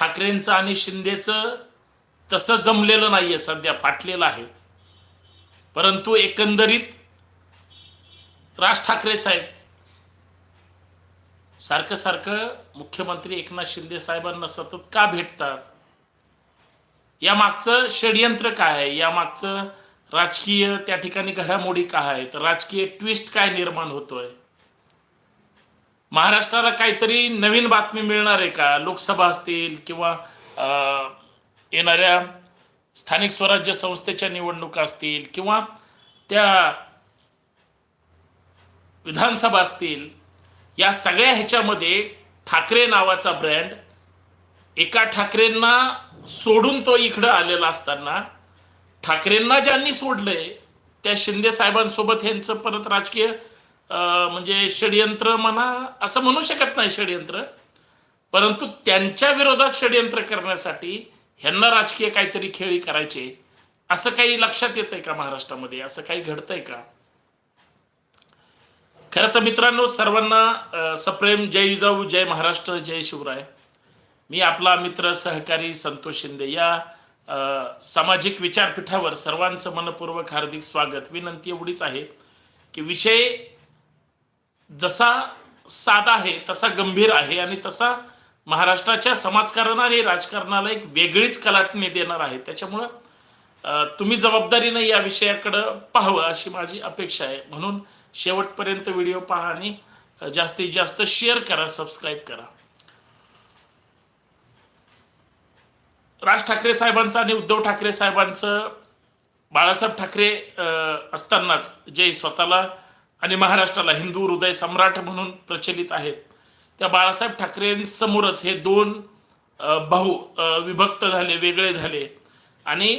ठाकरेंचं आणि शिंदेचं तसं जमलेलं नाहीये सध्या फाटलेलं आहे. परंतु एकंदरीत राज ठाकरे साहेब सारखं सारखं मुख्यमंत्री एकनाथ शिंदे साहेबांना सतत का भेटतात? या मागचं षडयंत्र काय आहे? या मागचं राजकीय त्या ठिकाणी घडामोडी काय आहेत? राजकीय ट्विस्ट काय निर्माण होतोय? महाराष्ट्राला काहीतरी नवीन बातमी मिळणार आहे का? लोकसभा असतील किंवा अं, येणाऱ्या स्थानिक स्वराज्य संस्थेच्या निवडणुका असतील किंवा त्या विधानसभा असतील या सगळ्या ह्याच्यामध्ये ठाकरे नावाचा ब्रँड एका ठाकरेंना सोडून तो इकडं आलेला असताना ठाकरेंना ज्यांनी सोडलंय त्या शिंदे साहेबांसोबत ह्यांचं परत राजकीय म्हणजे षडयंत्र म्हणा असं म्हणू शकत नाही षडयंत्र. परंतु त्यांच्या विरोधात षडयंत्र करण्यासाठी ह्यांना राजकीय काहीतरी खेळी करायचे. असं काही लक्षात येतंय का महाराष्ट्रामध्ये? असं काही घडतंय का? खरं तर मित्रांनो सर्वांना सप्रेम जय विजाऊ जय महाराष्ट्र जय शिवराय. मी आपला मित्र सहकारी संतोष शिंदे या सामाजिक विचारपीठावर सर्वांचं मनपूर्वक हार्दिक स्वागत. विनंती एवढीच आहे की विषय जसा साधा आहे तसा गंभीर आहे आणि तसा महाराष्ट्राच्या समाजकारण आणि राजकारणाला एक वेगळीच कलाटणी देणार आहे. त्याच्यामुळं तुम्ही जबाबदारीनं या विषयाकडं पाहावं अशी माझी अपेक्षा आहे. म्हणून शेवटपर्यंत व्हिडिओ पहा आणि जास्तीत जास्त शेअर करा सबस्क्राईब करा. राज ठाकरे साहेबांचं आणि उद्धव ठाकरे साहेबांचं बाळासाहेब ठाकरे असतानाच जे स्वतःला आणि महाराष्ट्राला हिंदू हृदय सम्राट म्हणून प्रचलित आहेत. त्या बाळासाहेब ठाकरेंसमोरच हे दोन भाऊ विभक्त झाले वेगळे झाले. आणि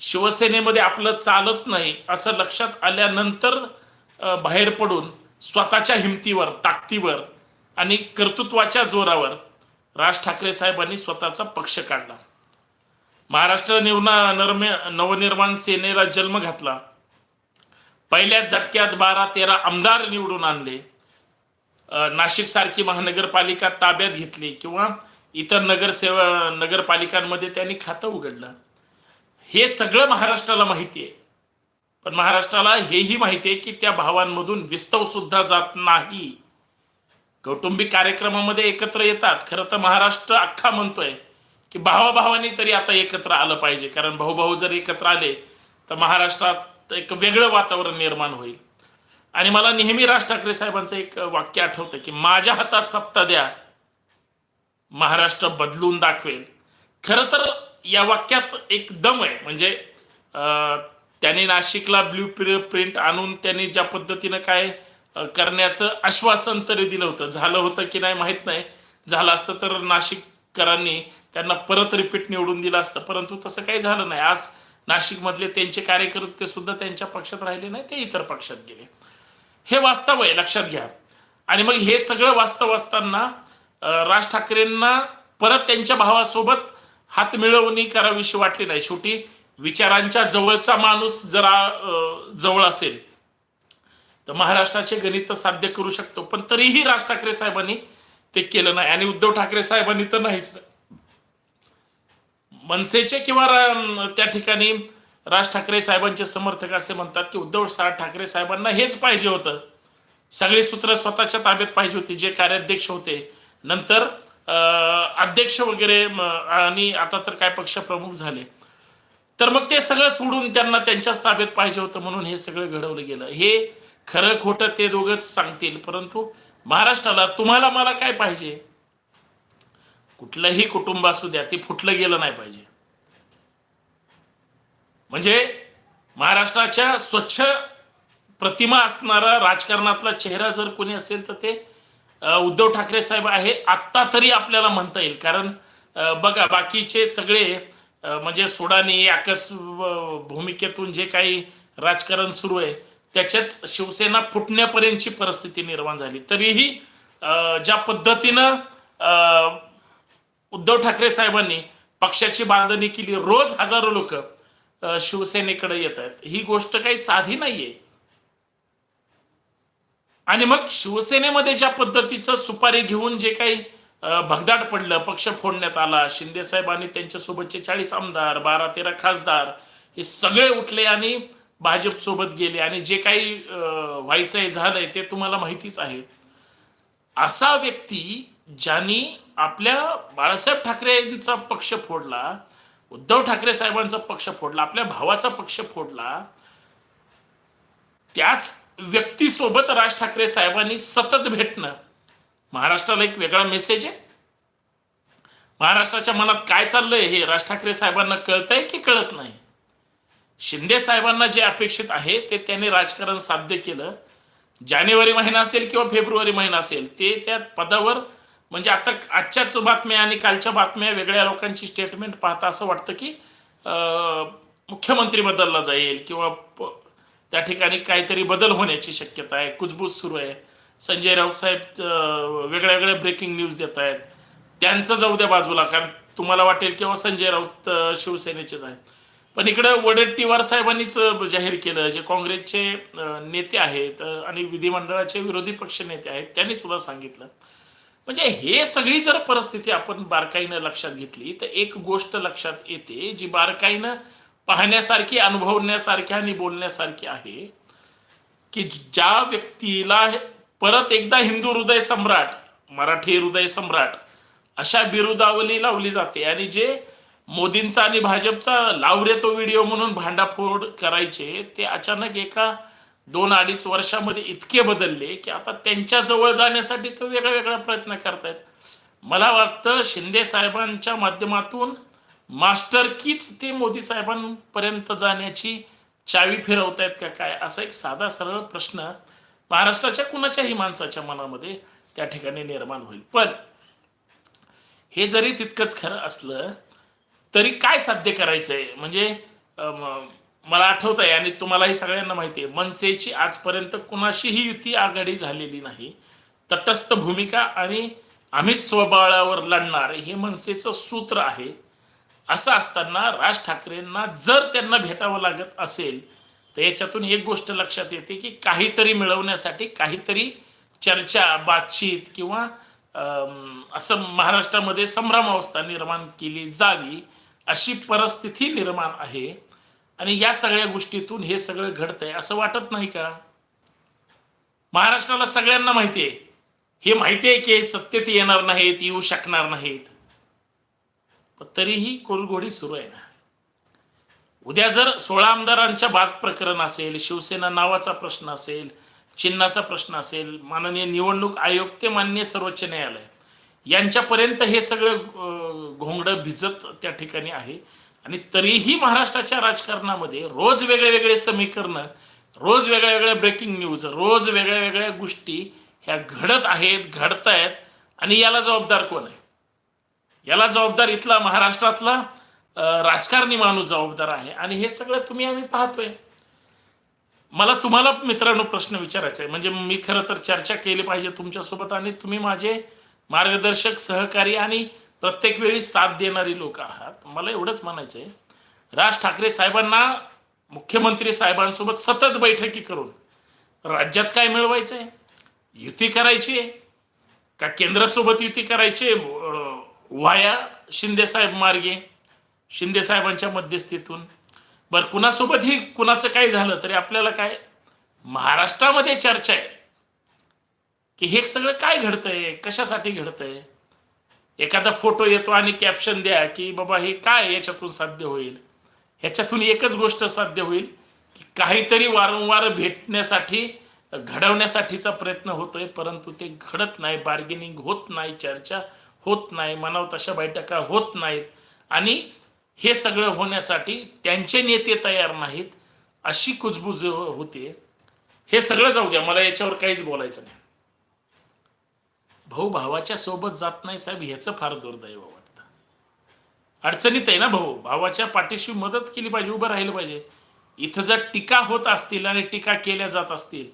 शिवसेनेमध्ये आपलं चालत नाही असं लक्षात आल्यानंतर बाहेर पडून स्वतःच्या हिमतीवर ताकदीवर आणि कर्तृत्वाच्या जोरावर राज ठाकरे साहेबांनी स्वतःचा पक्ष काढला. महाराष्ट्र निवना नरमे नवनिर्माण सेनेला जन्म घातला. पहिल्या झटक्यात बारा तेरा आमदार निवडून आणले. नाशिक सारखी महानगरपालिका ताब्यात घेतली किंवा इतर नगरसेवा नगरपालिकांमध्ये त्यांनी खातं उघडलं. हे सगळं महाराष्ट्राला माहिती आहे. पण महाराष्ट्राला हेही माहिती आहे की त्या भावांमधून विस्तव सुद्धा जात नाही. कौटुंबिक कार्यक्रमामध्ये एकत्र येतात. खरं तर महाराष्ट्र अख्खा म्हणतोय की भावाभावानी तरी आता एकत्र आलं पाहिजे. कारण भाऊभाऊ जर एकत्र आले तर महाराष्ट्रात एक वेगळं वातावरण निर्माण होईल. आणि मला नेहमी राज ठाकरे साहेबांचं एक वाक्य आठवतं की माझ्या हातात सत्ता द्या महाराष्ट्र बदलून दाखवेल. खरं तर या वाक्यात एक दम आहे. म्हणजे अं, त्यांनी नाशिकला ब्ल्यू प्रिंट आणून त्यांनी ज्या पद्धतीनं काय करण्याचं आश्वासन तरी दिलं होतं. झालं होतं की नाही माहीत नाही. झालं असतं तर नाशिककरांनी त्यांना परत रिपीट निवडून दिलं असतं. परंतु तसं काही झालं नाही. आज नाशिकमधले त्यांचे कार्यकर्ते सुद्धा त्यांच्या पक्षात राहिले नाही ते इतर पक्षात गेले. हे वास्तव आहे लक्षात घ्या. आणि मग हे सगळं वास्तव असताना राज ठाकरेंना परत त्यांच्या भावासोबत हात मिळवणी करावीशी वाटली नाही. शेवटी विचारांच्या जवळचा माणूस जरा जवळ असेल तर महाराष्ट्राचे गणित साध्य करू शकतो. पण तरीही राज ठाकरे साहेबांनी ते केलं नाही. आणि उद्धव ठाकरे साहेबांनी तर नाहीच. मनसेचे किंवा रा- त्या ठिकाणी राज ठाकरे साहेबांचे समर्थक असे म्हणतात की उद्धव ठाकरे साहेबांना हेच पाहिजे होतं. सगळी सूत्र स्वतःच्या ताब्यात पाहिजे होती जे कार्याध्यक्ष होते. नंतर अध्यक्ष वगैरे म, आणि आता तर काय पक्षप्रमुख झाले. तर मग ते सगळं सोडून त्यांना त्यांच्याच ताब्यात पाहिजे होतं म्हणून हे सगळं घडवलं गेलं. हे खरं खोटं ते दोघंच सांगतील. परंतु महाराष्ट्राला तुम्हाला मला काय पाहिजे? कुठलंही कुटुंब असू द्या ते फुटलं गेलं नाही पाहिजे. म्हणजे महाराष्ट्राच्या स्वच्छ प्रतिमा असणारा राजकारणातला चेहरा जर कोणी असेल तर ते उद्धव ठाकरे साहेब आहे आत्ता तरी आपल्याला म्हणता येईल. कारण बघा बाकीचे सगळे म्हणजे सोडानी आकस भूमिकेतून जे काही राजकारण सुरू आहे त्याच्यात शिवसेना फुटण्यापर्यंतची परिस्थिती निर्माण झाली. तरीही ज्या पद्धतीनं उद्धव ठाकरे साहेबांनी पक्षाची बांधणी केली. रोज हजारो लोक शिवसेनेकडे येत आहेत. ही गोष्ट काही साधी नाहीये. आणि मग शिवसेनेमध्ये ज्या पद्धतीचं सुपारी घेऊन जे काही भगदाट भगदाड पडलं पक्ष फोडण्यात आला शिंदे साहेबांनी त्यांच्यासोबतचे चाळीस आमदार बारा तेरा खासदार हे सगळे उठले आणि भाजप सोबत गेले. आणि जे काही व्हायचंय झालंय ते तुम्हाला माहितीच आहे. असा व्यक्ती ज्यांनी आपल्या बाळासाहेब ठाकरेंचा पक्ष फोडला उद्धव ठाकरे साहेबांचा पक्ष फोडला आपल्या भावाचा पक्ष फोडला त्याच व्यक्तीसोबत राज ठाकरे साहेबांनी सतत भेटणं महाराष्ट्राला एक वेगळा मेसेज आहे. महाराष्ट्राच्या मनात काय चाललंय हे राज ठाकरे साहेबांना कळतंय की कळत नाही? शिंदे साहेबांना जे अपेक्षित आहे ते त्यांनी राजकारण साध्य केलं. जानेवारी महिना असेल किंवा फेब्रुवारी महिना असेल ते त्या पदावर म्हणजे आता आजच्याच बातम्या आणि कालच्या बातम्या वेगळ्या लोकांची स्टेटमेंट पाहता असं वाटतं की मुख्यमंत्री बदलला जाईल किंवा त्या ठिकाणी काहीतरी बदल होण्याची शक्यता आहे. कुजबूज सुरू आहे. संजय राऊत साहेब वेगळ्या वेगळ्या ब्रेकिंग न्यूज देत आहेत. त्यांचं जाऊ द्या बाजूला कारण तुम्हाला वाटेल किंवा संजय राऊत शिवसेनेचेच आहेत. पण इकडं वडेट्टीवार साहेबांनीच जाहीर केलं जे काँग्रेसचे नेते आहेत आणि विधिमंडळाचे विरोधी पक्ष नेते आहेत त्यांनी सुद्धा सांगितलं. म्हणजे हे सगळी जर परिस्थिती आपण बारकाईनं लक्षात घेतली तर एक गोष्ट लक्षात येते जी बारकाईनं पाहण्यासारखी अनुभवण्यासारखी आणि बोलण्यासारखी आहे की ज्या व्यक्तीला परत एकदा हिंदू हृदय सम्राट मराठी हृदय सम्राट अशा बिरुदावली लावली जाते आणि जे मोदींचा आणि भाजपचा लावरे तो व्हिडिओ म्हणून भांडाफोड करायचे ते अचानक एका दोन अडीच वर्षामध्ये इतके बदलले की आता त्यांच्या जवळ जाण्यासाठी तो वेगळा वेगळा प्रयत्न करतायत. मला वाटतं शिंदे साहेबांच्या माध्यमातून मास्टर कीच ते मोदी साहेबांपर्यंत जाण्याची चावी फिरवतायत का काय? असा एक साधा सरळ प्रश्न महाराष्ट्राच्या कुणाच्याही माणसाच्या मनामध्ये त्या ठिकाणी निर्माण होईल. पण हे जरी तितकंच खरं असलं तरी काय साध्य करायचंय? म्हणजे मला आठवत आहे आणि तुम्हालाही सगळ्यांना माहिती आहे मनसेची आजपर्यंत कुणाशीही युती आघाडी झालेली नाही. तटस्थ भूमिका आणि आम्हीच स्वबळावर लढणार हे मनसेचं सूत्र आहे. असं असताना राज ठाकरेंना जर त्यांना भेटावं लागत असेल तर याच्यातून एक गोष्ट लक्षात येते की काहीतरी मिळवण्यासाठी काहीतरी चर्चा बातचीत किंवा असं महाराष्ट्रामध्ये संभ्रमावस्था निर्माण केली जावी अशी परिस्थिती निर्माण आहे. आणि या सगळ्या गोष्टीतून हे सगळं घडतंय असं वाटत नाही का? महाराष्ट्राला सगळ्यांना माहिती आहे हे माहिती आहे की सत्यत सत्तेत येणार नाहीत येऊ शकणार नाहीत. तरीही कोरघोडी सुरू आहे ना. उद्या जर सोळा आमदारांच्या बाग प्रकरण असेल शिवसेना नावाचा प्रश्न असेल चिन्हाचा प्रश्न असेल माननीय निवडणूक आयोग ते मान्य सर्वोच्च न्यायालय यांच्यापर्यंत हे सगळं घोंगडं भिजत त्या ठिकाणी आहे. आणि तरीही महाराष्ट्राच्या राजकारणामध्ये रोज वेगळे वेगळे समीकरणं रोज वेगळ्या वेगळ्या ब्रेकिंग न्यूज रोज वेगळ्या वेगळ्या गोष्टी ह्या घडत आहेत घडतायत आणि याला जबाबदार कोण आहे? याला जबाबदार इथला महाराष्ट्रातला राजकारणी माणूस जबाबदार आहे. आणि हे सगळं तुम्ही आम्ही पाहतोय. मला तुम्हाला मित्रांनो प्रश्न विचारायचा आहे म्हणजे मी खरं तर चर्चा केली पाहिजे तुमच्यासोबत आणि तुम्ही माझे मार्गदर्शक सहकारी आणि प्रत्येक वेळी साथ देणारी लोक आहात. मला एवढंच म्हणायचं आहे राज ठाकरे साहेबांना मुख्यमंत्री साहेबांसोबत सतत बैठकी करून राज्यात काय मिळवायचं आहे युती करायची आहे. का केंद्रासोबत युती करायची आहे? वाया शिंदेसाहेब मार्गे शिंदे साहेबांच्या मध्यस्थीतून. बरं कुणासोबतही कुणाचं काय झालं तरी आपल्याला काय? महाराष्ट्रामध्ये चर्चा आहे. की हे सगळं काय घडतंय? कशासाठी घडतंय? एखादा फोटो येतो आणि कॅप्शन द्या की बाबा हे काय याच्यातून साध्य होईल? ह्याच्यातून एकच गोष्ट साध्य होईल की काहीतरी वारंवार भेटण्यासाठी घडवण्यासाठीचा प्रयत्न होतोय परंतु ते घडत नाही बार्गेनिंग होत नाही चर्चा होत नाही मनाव तशा बैठका होत नाहीत. आणि हे सगळं होण्यासाठी त्यांचे नेते तयार नाहीत अशी कुजबुज होते हे सगळं जाऊ द्या मला याच्यावर काहीच बोलायचं नाही. भाऊ भावाच्या सोबत जात नाही साहेब ह्याचं फार दुर्दैव वाटतं. अडचणीत आहे ना भाऊ भावाच्या पाठीशी मदत केली पाहिजे उभं राहिलं पाहिजे. इथं जर टीका होत असतील आणि टीका केल्या जात असतील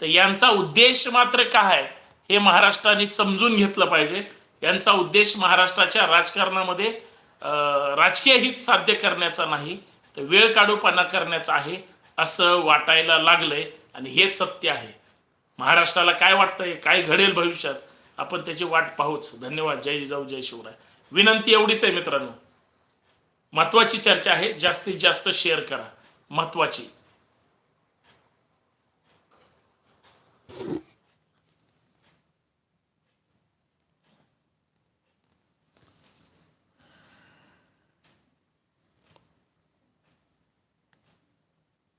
तर यांचा उद्देश मात्र काय हे महाराष्ट्राने समजून घेतलं पाहिजे. यांचा उद्देश महाराष्ट्राच्या राजकारणामध्ये राजकीय हित साध्य करण्याचा नाही तर वेळ काढूपणा करण्याचा आहे असं वाटायला लागलंय आणि हेच सत्य आहे. महाराष्ट्राला काय वाटतंय काय घडेल भविष्यात आपण त्याची वाट पाहूच. धन्यवाद. जय जाऊ जय शिवराय. विनंती एवढीच आहे मित्रांनो. महत्वाची चर्चा आहे. जास्तीत जास्त शेअर करा. महत्वाची